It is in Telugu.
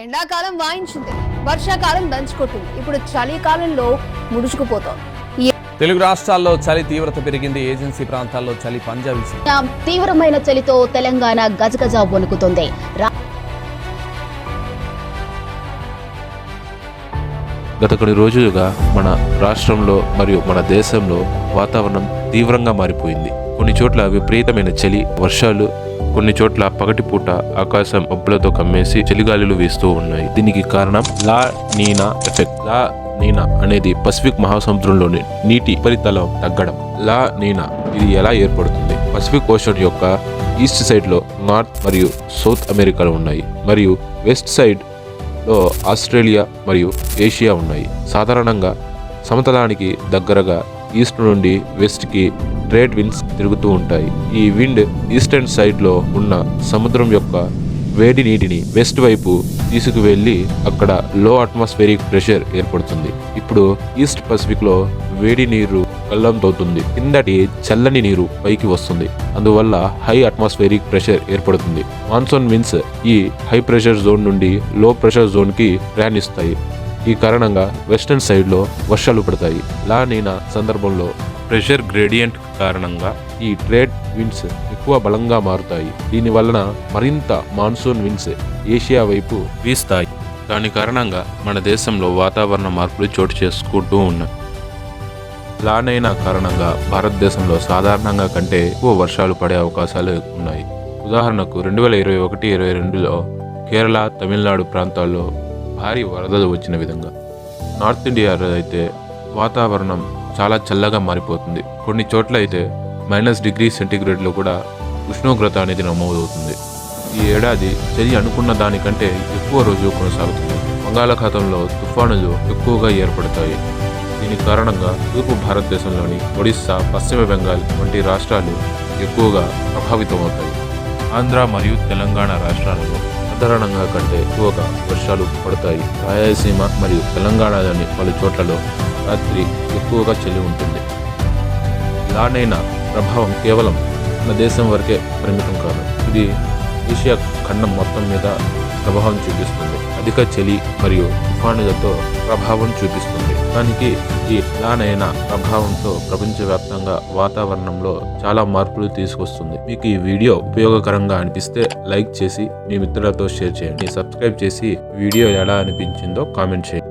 ఎండాకాలం వాయించింది వర్షాకాలం దంచుకొట్టింది. ఇప్పుడు చలికాలంలో ముడుచుకుపోతోంది. ఈ తెలుగు రాష్ట్రాల్లో చలి తీవ్రత పెరిగింది ఏజెన్సీ ప్రాంతాల్లో చలి పంజా విసిరింది తీవ్రమైన చలితో తెలంగాణ గజగజ వణుకుతుంది. రా- గత కొన్ని రోజులుగా మన రాష్ట్రంలో మరియు మన దేశంలో వాతావరణం తీవ్రంగా మారిపోయింది. కొన్ని చోట్ల విపరీతమైన చలి వర్షాలు కొన్ని చోట్ల పగటిపూట ఆకాశం మబ్బులతో కమ్మేసి చలిగాలులు వీస్తూ ఉన్నాయి. దీనికి కారణం La Nina effect. La Nina అనేది పసిఫిక్ మహాసముద్రంలోని నీటి ఉపరితలం తగ్గడం. లా నీనా ఇది ఎలా ఏర్పడుతుంది? పసిఫిక్ ఓషన్ యొక్క ఈస్ట్ సైడ్లో నార్త్ మరియు సౌత్ అమెరికాలు ఉన్నాయి మరియు వెస్ట్ సైడ్లో ఆస్ట్రేలియా మరియు ఏషియా ఉన్నాయి. సాధారణంగా సమతలానికి దగ్గరగా ఈస్ట్ నుండి వెస్ట్కి ట్రేడ్ విండ్స్ తిరుగుతూ ఉంటాయి. ఈ విండ్ ఈస్టర్న్ సైడ్లో ఉన్న సముద్రం యొక్క వేడి నీటిని వెస్ట్ వైపు తీసుకువెళ్ళి అక్కడ లో అట్మాస్ఫెరిక్ ప్రెషర్ ఏర్పడుతుంది. ఇప్పుడు ఈస్ట్ పసిఫిక్లో వేడి నీరు కల్లంతవుతుంది కిందటి చల్లని నీరు పైకి వస్తుంది. అందువల్ల హై అట్మాస్ఫెరిక్ ప్రెషర్ ఏర్పడుతుంది. మాన్సూన్ విన్స్ ఈ హై ప్రెషర్ జోన్ నుండి లో ప్రెషర్ జోన్కి ప్రయాణిస్తాయి. ఈ కారణంగా వెస్టర్న్ సైడ్లో వర్షాలు పడతాయి. లా నీనా సందర్భంలో ప్రెషర్ గ్రేడియంట్ కారణంగా ఈ ట్రేడ్ విండ్స్ ఎక్కువ బలంగా మారుతాయి. దీని వలన మరింత మాన్సూన్ విండ్స్ ఏషియా వైపు వీస్తాయి. దాని కారణంగా మన దేశంలో వాతావరణ మార్పులు చోటు చేసుకుంటూ ఉన్నాయి. లానైనా కారణంగా భారతదేశంలో సాధారణంగా కంటే ఎక్కువ వర్షాలు పడే అవకాశాలు ఉన్నాయి. ఉదాహరణకు రెండు వేల ఇరవై ఒకటి ఇరవై రెండులో కేరళ తమిళనాడు ప్రాంతాల్లో భారీ వరదలు వచ్చిన విధంగా. నార్త్ ఇండియాలో అయితే వాతావరణం చాలా చల్లగా మారిపోతుంది. కొన్ని చోట్ల అయితే మైనస్ డిగ్రీ సెంటీగ్రేడ్లో కూడా ఉష్ణోగ్రత అనేది నమోదవుతుంది. ఈ ఏడాది చలి అనుకున్న దానికంటే ఎక్కువ రోజు కొనసాగుతుంది. బంగాళాఖాతంలో తుఫానులు ఎక్కువగా ఏర్పడతాయి. దీని కారణంగా తూర్పు భారతదేశంలోని ఒడిస్సా పశ్చిమ బెంగాల్ వంటి రాష్ట్రాలు ఎక్కువగా ప్రభావితమవుతాయి. ఆంధ్ర మరియు తెలంగాణ రాష్ట్రాలలో సాధారణంగా కంటే ఎక్కువగా వర్షాలు పడతాయి. రాయలసీమ మరియు తెలంగాణలోని పలు చోట్లలో రాత్రి ఎక్కువగా చలి ఉంటుంది. దానైన ప్రభావం కేవలం మన దేశం వరకే పరిమితం కాదు. ఇది ఏషియా ఖండం మొత్తం మీద ప్రభావం చూపిస్తుంది. అధిక చలి మరియు తుఫానులతో ప్రభావం చూపిస్తుంది. దానికి ఈ లానైన ప్రభావంతో ప్రపంచవ్యాప్తంగా వాతావరణంలో చాలా మార్పులు తీసుకొస్తుంది. మీకు ఈ వీడియో ఉపయోగకరంగా అనిపిస్తే లైక్ చేసి మీ మిత్రులతో షేర్ చేయండి. సబ్స్క్రైబ్ చేసి వీడియో ఎలా అనిపించిందో కామెంట్ చేయండి.